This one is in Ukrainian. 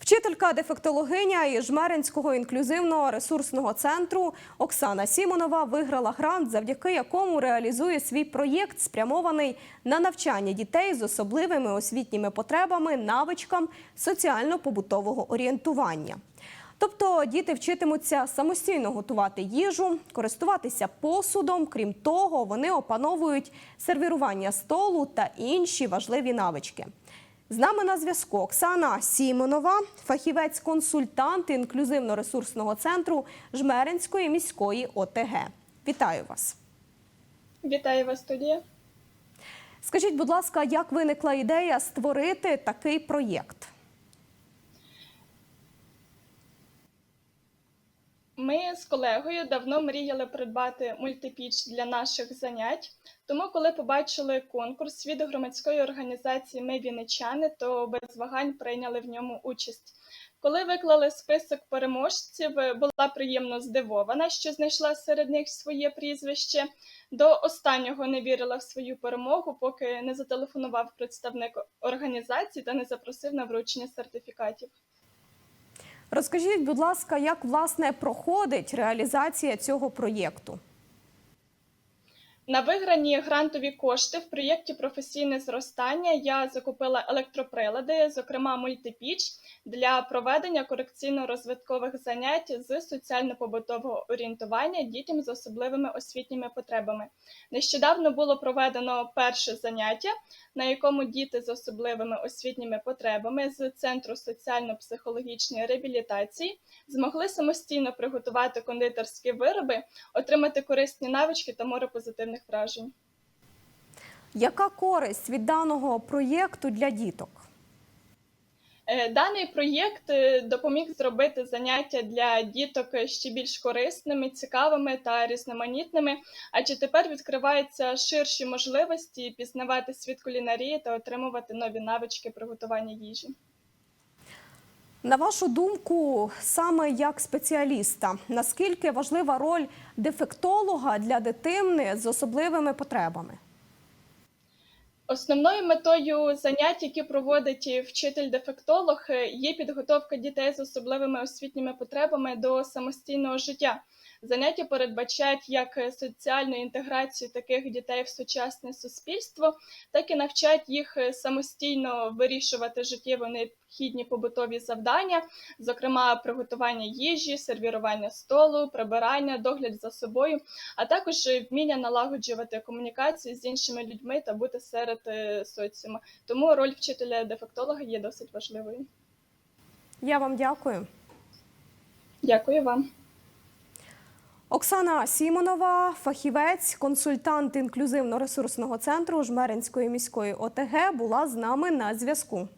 Вчителька дефектологиня із Жмеринського інклюзивного ресурсного центру Оксана Сімонова виграла грант, завдяки якому реалізує свій проєкт, спрямований на навчання дітей з особливими освітніми потребами, навичкам соціально-побутового орієнтування. Тобто діти вчитимуться самостійно готувати їжу, користуватися посудом. Крім того, вони опановують сервірування столу та інші важливі навички. З нами на зв'язку Оксана Сімонова, фахівець-консультант інклюзивно-ресурсного центру Жмеринської міської ОТГ. Вітаю вас. Вітаю вас, студія. Скажіть, будь ласка, як виникла ідея створити такий проєкт? Ми з колегою давно мріяли придбати мультипіч для наших занять. Тому, коли побачили конкурс від громадської організації Ми Вінничани, то без вагань прийняли в ньому участь. Коли виклали список переможців, була приємно здивована, що знайшла серед них своє прізвище. До останнього не вірила в свою перемогу, поки не зателефонував представник організації та не запросив на вручення сертифікатів. Розкажіть, будь ласка, як власне проходить реалізація цього проєкту? На виграні грантові кошти в проєкті професійне зростання я закупила електроприлади, зокрема мультипіч, для проведення корекційно-розвиткових занять з соціально-побутового орієнтування дітям з особливими освітніми потребами. Нещодавно було проведено перше заняття, на якому діти з особливими освітніми потребами з центру соціально-психологічної реабілітації змогли самостійно приготувати кондитерські вироби, отримати корисні навички та море позитивних вражень. Яка користь від даного проєкту для діток? Е, Даний проєкт е, допоміг зробити заняття для діток ще більш корисними, цікавими та різноманітними, адже тепер відкриваються ширші можливості пізнавати світ кулінарії та отримувати нові навички приготування їжі. На вашу думку, саме як спеціаліста, наскільки важлива роль дефектолога для дитини з особливими потребами? Основною метою занять, які проводить вчитель-дефектолог, е, є підготовка дітей з особливими освітніми потребами до самостійного життя. Заняття передбачають як соціальну інтеграцію таких дітей в сучасне суспільство, так і навчають їх е, самостійно вирішувати життєво необхідні побутові завдання, зокрема приготування їжі, сервірування столу, прибирання, догляд за собою, а також е, вміння налагоджувати комунікацію з іншими людьми та бути серед е, соціуму. Тому роль вчителя-дефектолога є досить важливою. Я вам дякую. Дякую вам. Оксана Сімонова, фахівець, консультант інклюзивно-ресурсного центру Жмеринської міської ОТГ, була з нами на зв'язку.